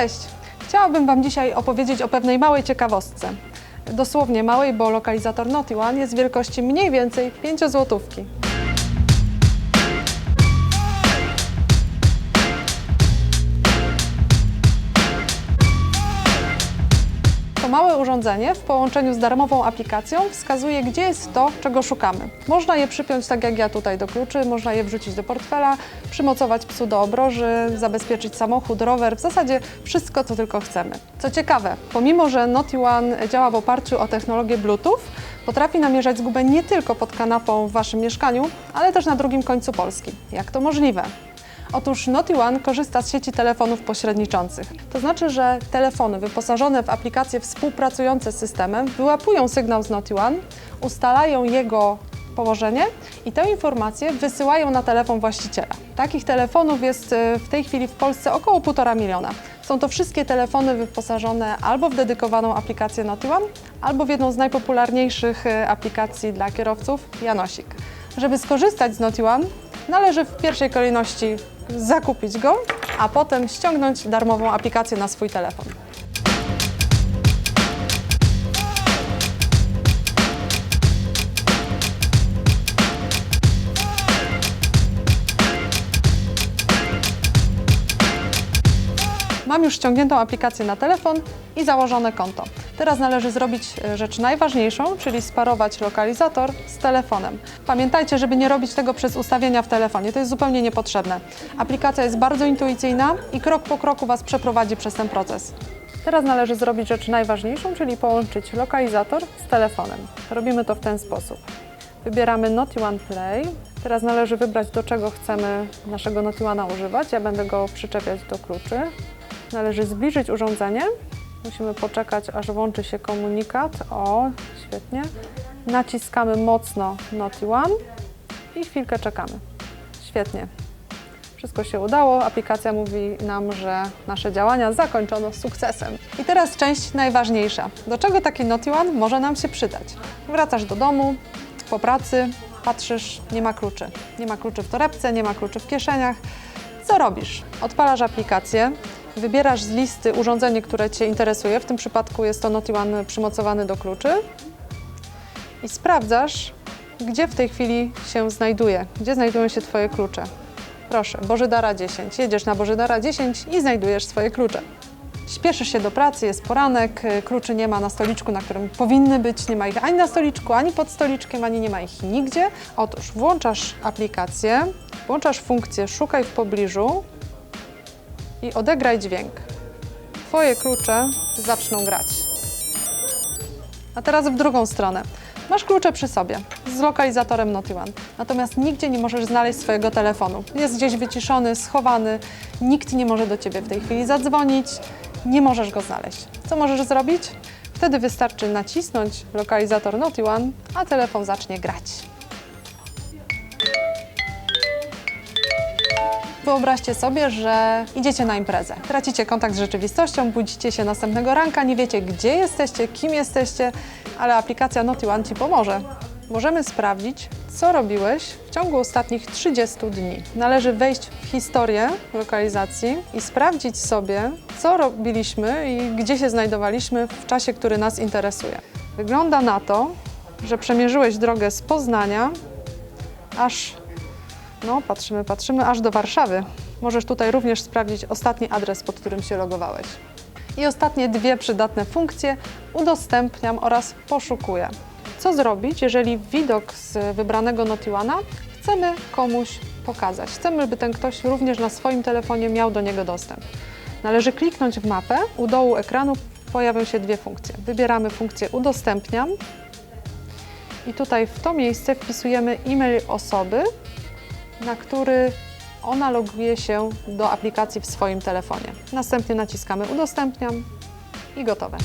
Cześć! Chciałabym Wam dzisiaj opowiedzieć o pewnej małej ciekawostce. Dosłownie małej, bo lokalizator Naughty One jest wielkości mniej więcej 5 złotówki. Małe urządzenie w połączeniu z darmową aplikacją wskazuje, gdzie jest to, czego szukamy. Można je przypiąć tak jak ja tutaj do kluczy, można je wrzucić do portfela, przymocować psu do obroży, zabezpieczyć samochód, rower, w zasadzie wszystko, co tylko chcemy. Co ciekawe, pomimo, że Naughty One działa w oparciu o technologię Bluetooth, potrafi namierzać zgubę nie tylko pod kanapą w Waszym mieszkaniu, ale też na drugim końcu Polski. Jak to możliwe? Otóż Naughty One korzysta z sieci telefonów pośredniczących. To znaczy, że telefony wyposażone w aplikacje współpracujące z systemem wyłapują sygnał z Naughty One, ustalają jego położenie i tę informację wysyłają na telefon właściciela. Takich telefonów jest e, w tej chwili w Polsce około 1,5 miliona. Są to wszystkie telefony wyposażone albo w dedykowaną aplikację Naughty One, albo w jedną z najpopularniejszych e, aplikacji dla kierowców Janosik. Żeby skorzystać z Naughty One, należy w pierwszej kolejności zakupić go, a potem ściągnąć darmową aplikację na swój telefon. Mam już ściągniętą aplikację na telefon i założone konto. Teraz należy zrobić e, rzecz najważniejszą, czyli sparować lokalizator z telefonem. Pamiętajcie, żeby nie robić tego przez ustawienia w telefonie, to jest zupełnie niepotrzebne. Aplikacja jest bardzo intuicyjna i krok po kroku Was przeprowadzi przez ten proces. Teraz należy zrobić rzecz najważniejszą, czyli połączyć lokalizator z telefonem. Robimy to w ten sposób. Wybieramy Naughty One Play. Teraz należy wybrać, do czego chcemy naszego Naughty One'a używać. Ja będę go przyczepiać do kluczy. Należy zbliżyć urządzenie. Musimy poczekać, aż włączy się komunikat. O, świetnie. Naciskamy mocno Naughty One i chwilkę czekamy. Świetnie. Wszystko się udało. Aplikacja mówi nam, że nasze działania zakończono sukcesem. I teraz część najważniejsza. Do czego taki Naughty One może nam się przydać? Wracasz do domu po pracy, patrzysz, nie ma kluczy. Nie ma kluczy w torebce, nie ma kluczy w kieszeniach. Co robisz? Odpalasz aplikację, wybierasz z listy urządzenie, które Cię interesuje. W tym przypadku jest to Naughty One przymocowany do kluczy i sprawdzasz, gdzie w tej chwili się znajduje, gdzie znajdują się Twoje klucze. Proszę, Bożydara 10. Jedziesz na Bożydara 10 i znajdujesz swoje klucze. Śpieszysz się do pracy, jest poranek, y, kluczy nie ma na stoliczku, na którym powinny być, nie ma ich ani na stoliczku, ani pod stoliczkiem, ani nie ma ich nigdzie. Otóż włączasz aplikację, włączasz funkcję Szukaj w pobliżu i odegraj dźwięk. Twoje klucze zaczną grać. A teraz w drugą stronę. Masz klucze przy sobie z lokalizatorem Naughty One, natomiast nigdzie nie możesz znaleźć swojego telefonu. Jest gdzieś wyciszony, schowany, nikt nie może do Ciebie w tej chwili zadzwonić, nie możesz go znaleźć. Co możesz zrobić? Wtedy wystarczy nacisnąć lokalizator Naughty One, a telefon zacznie grać. Wyobraźcie sobie, że idziecie na imprezę. Tracicie kontakt z rzeczywistością, budzicie się następnego ranka, nie wiecie gdzie jesteście, kim jesteście, ale aplikacja Naughty One Ci pomoże. Możemy sprawdzić, co robiłeś w ciągu ostatnich 30 dni. Należy wejść w historię lokalizacji i sprawdzić sobie, co robiliśmy i gdzie się znajdowaliśmy w czasie, który nas interesuje. Wygląda na to, że przemierzyłeś drogę z Poznania aż no, patrzymy, patrzymy, aż do Warszawy. Możesz tutaj również sprawdzić ostatni adres, pod którym się logowałeś. I ostatnie dwie przydatne funkcje udostępniam oraz poszukuję. Co zrobić, jeżeli widok z wybranego Notiwana chcemy komuś pokazać? Chcemy, by ten ktoś również na swoim telefonie miał do niego dostęp. Należy kliknąć w mapę, u dołu ekranu pojawią się dwie funkcje. Wybieramy funkcję udostępniam i tutaj w to miejsce wpisujemy e-mail osoby, na który ona loguje się do aplikacji w swoim telefonie. Następnie naciskamy udostępniam i gotowe.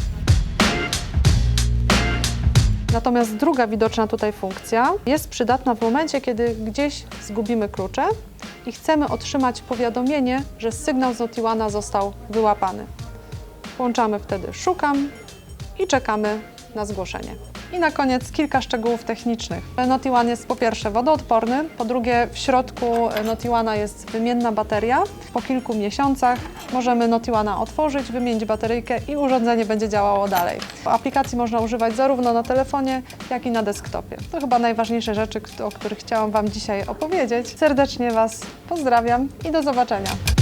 Natomiast druga widoczna tutaj funkcja jest przydatna w momencie, kiedy gdzieś zgubimy klucze i chcemy otrzymać powiadomienie, że sygnał z Notiwana został wyłapany. Włączamy wtedy szukam i czekamy na zgłoszenie. I na koniec kilka szczegółów technicznych. Noti One jest po pierwsze wodoodporny, po drugie w środku Noti One'a jest wymienna bateria. Po kilku miesiącach możemy Noti One'a otworzyć, wymienić bateryjkę i urządzenie będzie działało dalej. Aplikacji można używać zarówno na telefonie, jak i na desktopie. To chyba najważniejsze rzeczy, o których chciałam Wam dzisiaj opowiedzieć. Serdecznie Was pozdrawiam i do zobaczenia.